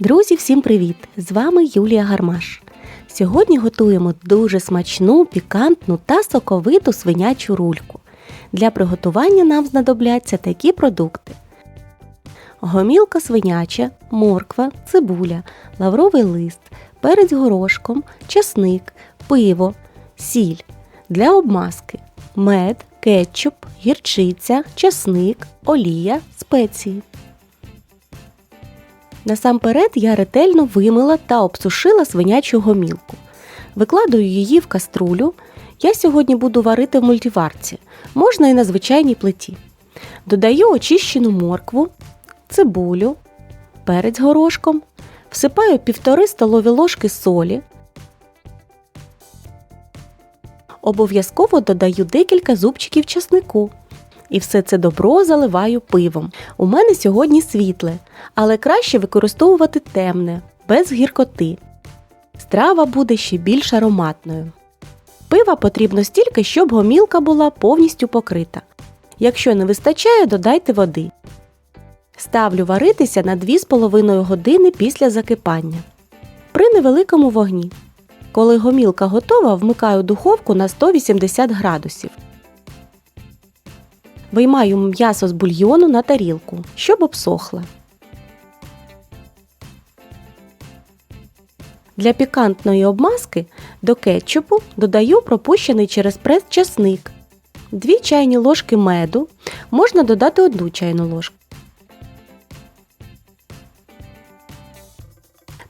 Друзі, всім привіт! З вами Юлія Гармаш. Сьогодні готуємо дуже смачну, пікантну та соковиту свинячу рульку. Для приготування нам знадобляться такі продукти: гомілка свиняча, морква, цибуля, лавровий лист, перець горошком, часник, пиво, сіль для обмазки, мед, кетчуп, гірчиця, часник, олія, спеції. Насамперед я ретельно вимила та обсушила свинячу гомілку. Викладаю її в каструлю. Я сьогодні буду варити в мультиварці, можна і на звичайній плиті. Додаю очищену моркву, цибулю, перець горошком, всипаю півтори столові ложки солі. Обов'язково додаю декілька зубчиків часнику. І все це добро заливаю пивом. У мене сьогодні світле, але краще використовувати темне, без гіркоти. Страва буде ще більш ароматною. Пива потрібно стільки, щоб гомілка була повністю покрита. Якщо не вистачає, додайте води. Ставлю варитися на 2,5 години після закипання. При невеликому вогні. Коли гомілка готова, вмикаю духовку на 180 градусів. Виймаю м'ясо з бульйону на тарілку, щоб обсохло. Для пікантної обмазки до кетчупу додаю пропущений через прес часник, 2 чайні ложки меду, можна додати 1 чайну ложку.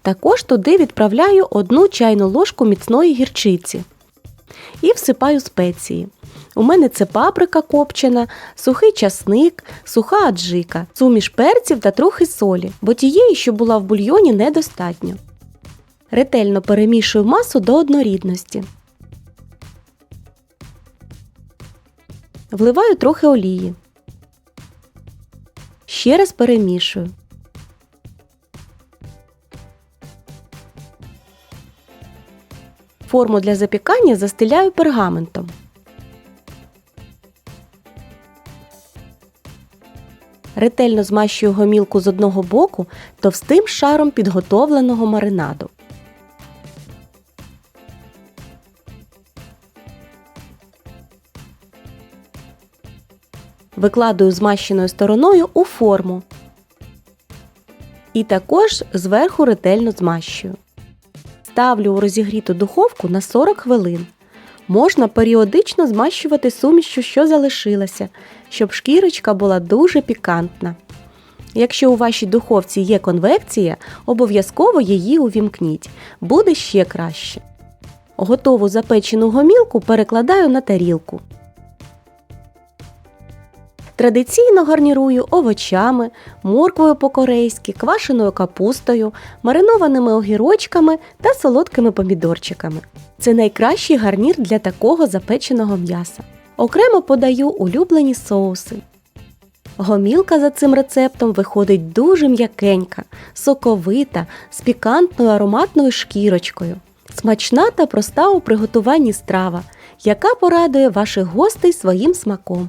Також туди відправляю 1 чайну ложку міцної гірчиці і всипаю спеції. У мене це паприка копчена, сухий часник, суха аджика, суміш перців та трохи солі, бо тієї, що була в бульйоні, недостатньо. Ретельно перемішую масу до однорідності. Вливаю трохи олії. Ще раз перемішую. Форму для запікання застеляю пергаментом. Ретельно змащую гомілку з одного боку товстим шаром підготовленого маринаду. Викладаю змащеною стороною у форму. І також зверху ретельно змащую. Ставлю у розігріту духовку на 40 хвилин. Можна періодично змащувати сумішю, що залишилася, щоб шкірочка була дуже пікантна. Якщо у вашій духовці є конвекція, обов'язково її увімкніть, буде ще краще. Готову запечену гомілку перекладаю на тарілку. Традиційно гарнірую овочами, морквою по-корейськи, квашеною капустою, маринованими огірочками та солодкими помідорчиками. Це найкращий гарнір для такого запеченого м'яса. Окремо подаю улюблені соуси. Гомілка за цим рецептом виходить дуже м'якенька, соковита, з пікантною ароматною шкірочкою. Смачна та проста у приготуванні страва, яка порадує ваших гостей своїм смаком.